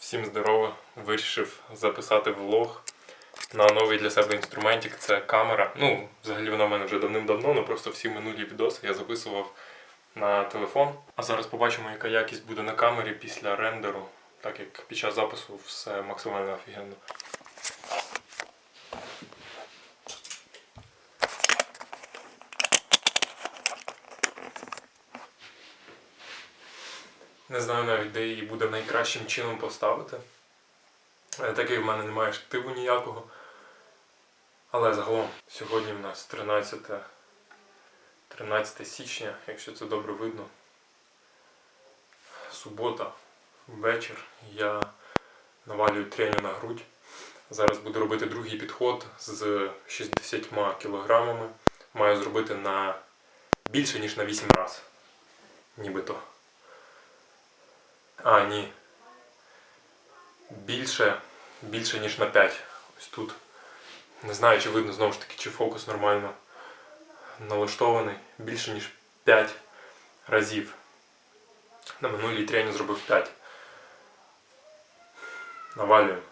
Всім здорово! Вирішив записати влог на новий для себе інструментик. Це камера. Ну, взагалі вона в мене вже давним-давно, але просто всі минулі відоси я записував на телефон. А зараз побачимо, яка якість буде на камері після рендеру, так як під час запису все максимально офігенно. Не знаю навіть, де її буде найкращим чином поставити. Е, Такий в мене немає штиву ніякого. Але загалом сьогодні в нас 13, 13 січня, якщо це добре видно. Субота, вечір. Я навалюю треню на грудь. Зараз буду робити другий підход з 60 кілограмами. Маю зробити на більше, ніж на 8 разів. Нібито. А, ні. Більше, більше, ніж на 5. Ось тут. Не знаю, чи видно знову ж таки, чи фокус нормально налаштований. Більше, ніж 5 разів. На минулій трені зробив 5. Навалюємо.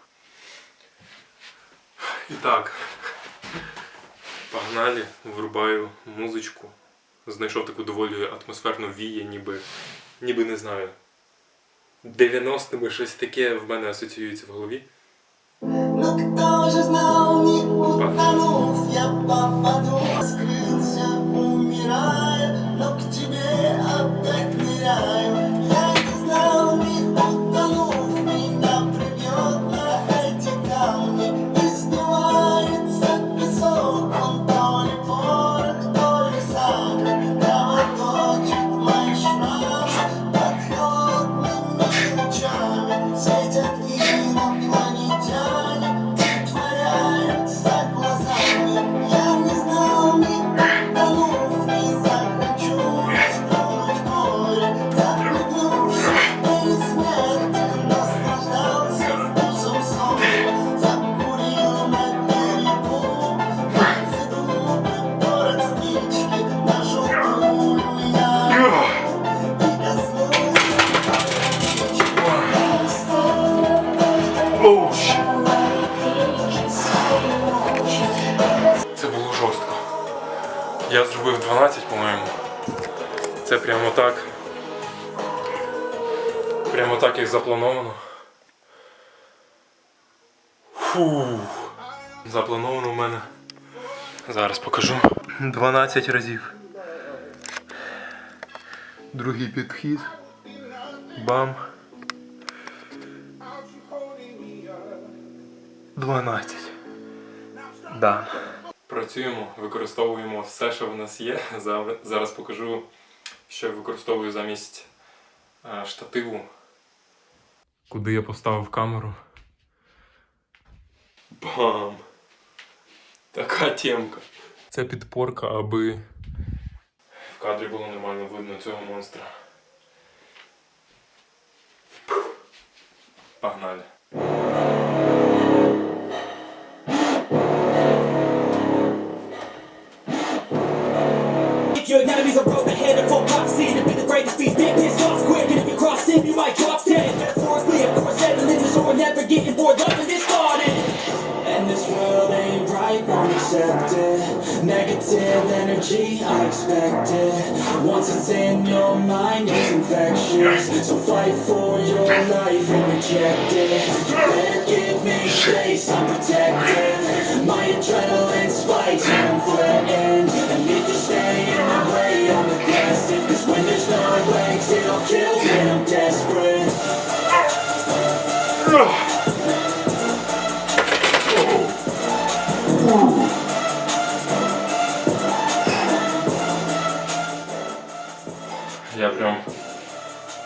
І так. Погнали, врубаю музичку. Знайшов таку доволі атмосферну віє, ніби, ніби не знаю. 90-ми щось таке в мене асоціюється в голові. Прямо так. Прямо так, як заплановано. Фу. Заплановано в мене. Зараз покажу. 12 разів. Другий підхід. Бам. 12. Да. Працюємо, використовуємо все, що в нас є. Зараз покажу, що я використовую замість е, штативу. Куди я поставив камеру. Бам! Така темка. Це підпорка, аби в кадрі було нормально видно цього монстра. Погнали. Your enemies are broken headed prophecy to be the greatest beast. Get pissed off quick, and if you cross him, you might drop dead. Metaphorically, of course, settling the shore, never getting bored, nothing is started. And this world ain't right, won't accept it. Negative energy, I expect it. Once it's in your mind, it's infectious. So fight for your life and reject it. You better give me space, I'm protected. My adrenaline spikes when I'm threatened.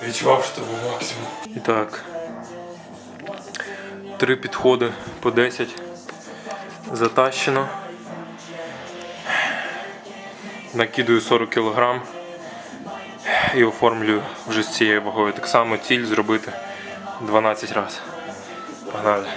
Відчував, що це був максимум. І так. Три підходи по 10. Затащено. Накидую 40 кг і оформлюю вже з цією вагою. Так само ціль зробити 12 разів. Погнали.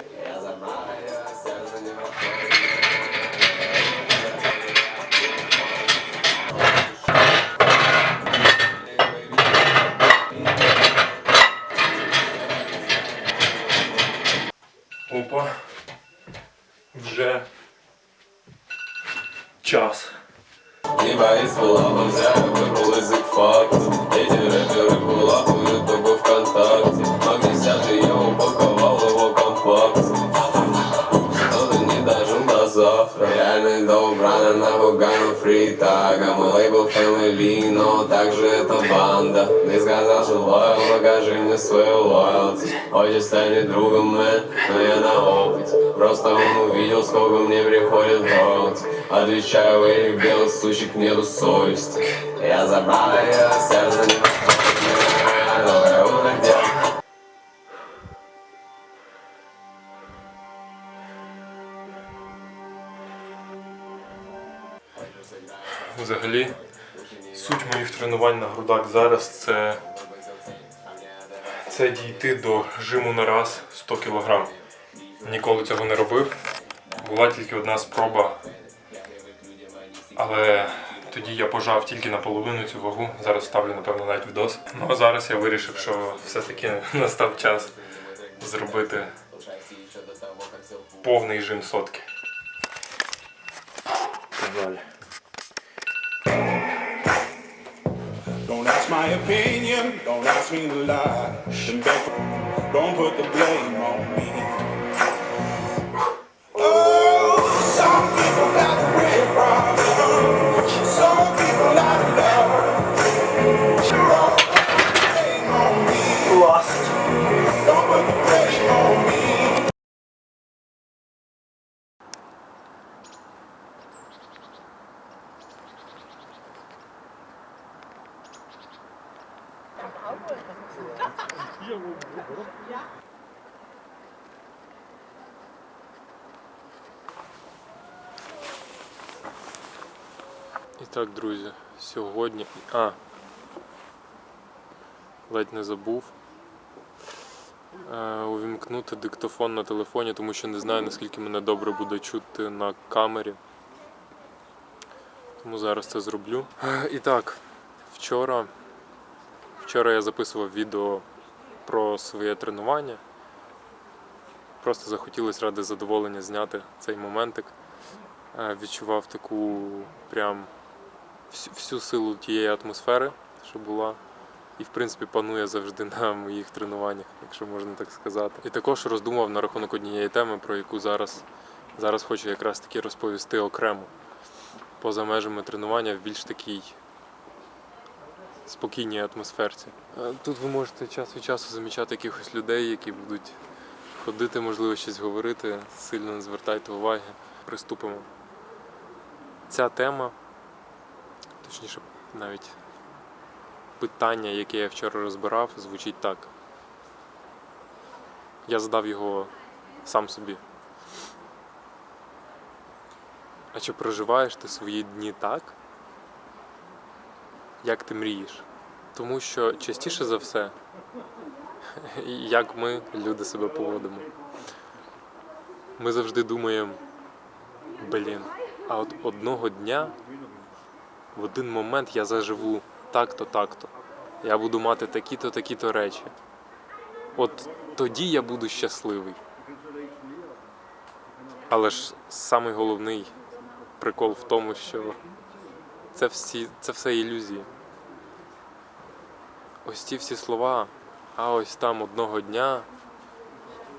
Бугану фритага Мой лейбл Family, но также это банда. Ты сказал, что лоял, покажи мне свою лоялти Хочешь станет другом, мэн, но я на опыте. Просто он увидел, сколько мне приходит роялти Отвечаю, у этих белых сучек нету совести Я забрал ее сердце не Взагалі, суть моїх тренувань на грудах зараз це, це дійти до жиму на раз 100 кг. Ніколи цього не робив. Була тільки одна спроба. Але тоді я пожав тільки наполовину цю вагу. Зараз ставлю, напевно, навіть відос. Ну а зараз я вирішив, що все-таки настав час зробити повний жим сотки. Далі. My opinion, don't ask me to lie. Don't put the blame on me. І так, друзі, сьогодні. А. Ледь не забув. Е, увімкнути диктофон на телефоні, тому що не знаю, наскільки мене добре буде чути на камері. Тому зараз це зроблю. Е, І так, вчора. Вчора я записував відео про своє тренування. Просто захотілося ради задоволення зняти цей моментик. Е, Відчував таку прям всю, силу тієї атмосфери, що була. І, в принципі, панує завжди на моїх тренуваннях, якщо можна так сказати. І також роздумав на рахунок однієї теми, про яку зараз, зараз хочу якраз таки розповісти окремо. Поза межами тренування в більш такій спокійній атмосферці. Е, Тут ви можете час від часу замічати якихось людей, які будуть ходити, можливо, щось говорити. Сильно не звертайте уваги. Приступимо. Ця тема точніше, навіть питання, яке я вчора розбирав, звучить так. Я задав його сам собі. А чи проживаєш ти свої дні так, як ти мрієш? Тому що частіше за все, як ми, люди, себе поводимо. Ми завжди думаємо, блін, а от одного дня в один момент я заживу так-то, так-то. Я буду мати такі-то, такі-то речі. От тоді я буду щасливий. Але ж самий головний прикол в тому, що це, всі, це все ілюзії. Ось ці всі слова, а ось там одного дня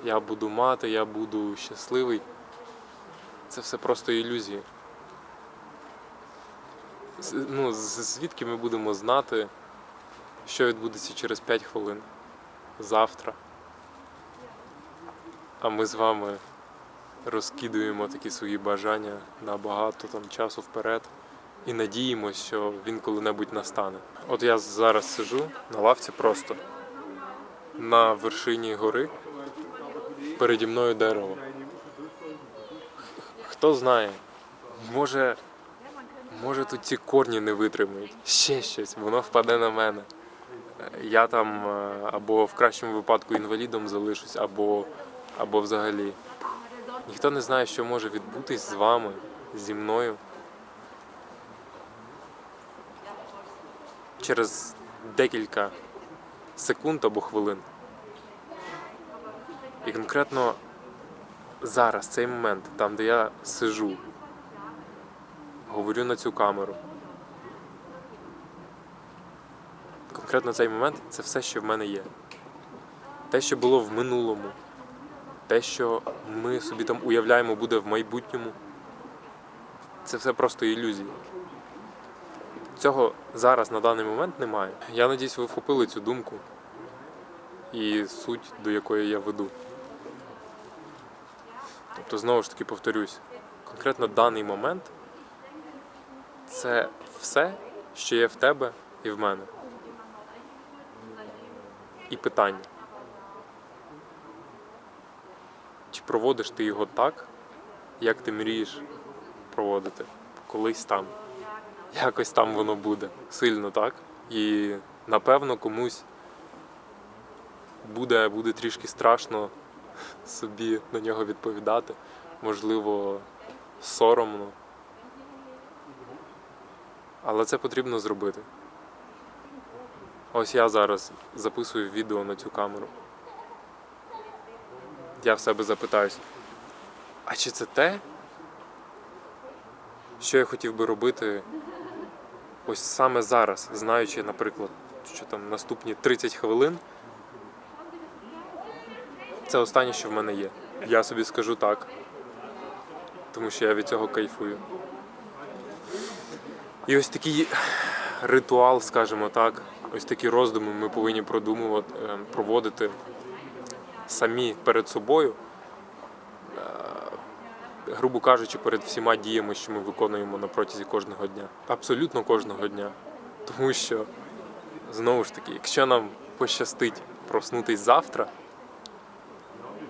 я буду мати, я буду щасливий. Це все просто ілюзії. Ну, звідки ми будемо знати, що відбудеться через 5 хвилин завтра. А ми з вами розкидуємо такі свої бажання на багато там часу вперед і надіємося, що він коли-небудь настане. От я зараз сижу на лавці просто на вершині гори. Переді мною дерево. Хто знає, може Може тут ці корні не витримають. Ще щось, воно впаде на мене. Я там е, або в кращому випадку інвалідом залишусь, або, або взагалі. Ніхто не знає, що може відбутись з вами, зі мною. Через декілька секунд або хвилин. І конкретно зараз, цей момент, там, де я сижу, говорю на цю камеру. Конкретно цей момент це все, що в мене є. Те, що було в минулому, те, що ми собі там уявляємо, буде в майбутньому, це все просто ілюзії. Цього зараз на даний момент немає. Я надіюсь, ви вхопили цю думку і суть, до якої я веду. Тобто, знову ж таки повторюсь, конкретно даний момент це все, що є в тебе і в мене. І питання. Чи проводиш ти його так, як ти мрієш проводити? Колись там. Якось там воно буде. Сильно так. І напевно комусь буде, буде трішки страшно собі на нього відповідати. Можливо, соромно. Але це потрібно зробити. Ось я зараз записую відео на цю камеру. Я в себе запитаюсь, а чи це те, що я хотів би робити ось саме зараз, знаючи, наприклад, що там наступні 30 хвилин. Це останнє, що в мене є. Я собі скажу так, тому що я від цього кайфую. І ось такий ритуал, скажімо так, ось такі роздуми ми повинні продумувати, е, проводити самі перед собою, грубо кажучи, перед всіма діями, що ми виконуємо на протязі кожного дня. Абсолютно кожного дня. Тому що, знову ж таки, якщо нам пощастить проснутись завтра,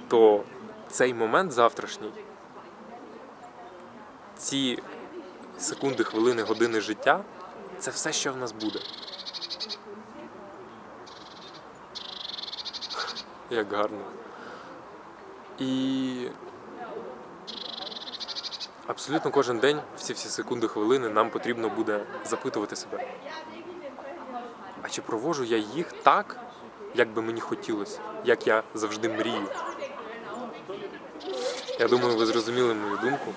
то цей момент завтрашній, ці секунди, хвилини, години життя це все, що в нас буде. Як гарно. І абсолютно кожен день, всі всі секунди, хвилини, нам потрібно буде запитувати себе. А чи провожу я їх так, як би мені хотілося, як я завжди мрію? Я думаю, ви зрозуміли мою думку.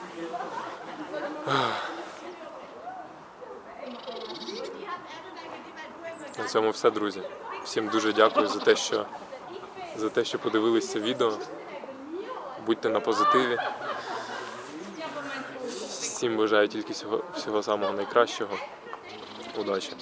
На цьому все, друзі. Всім дуже дякую за те, що, за те, що подивились це відео. Будьте на позитиві. Всім бажаю тільки всього, всього самого найкращого. Удачі!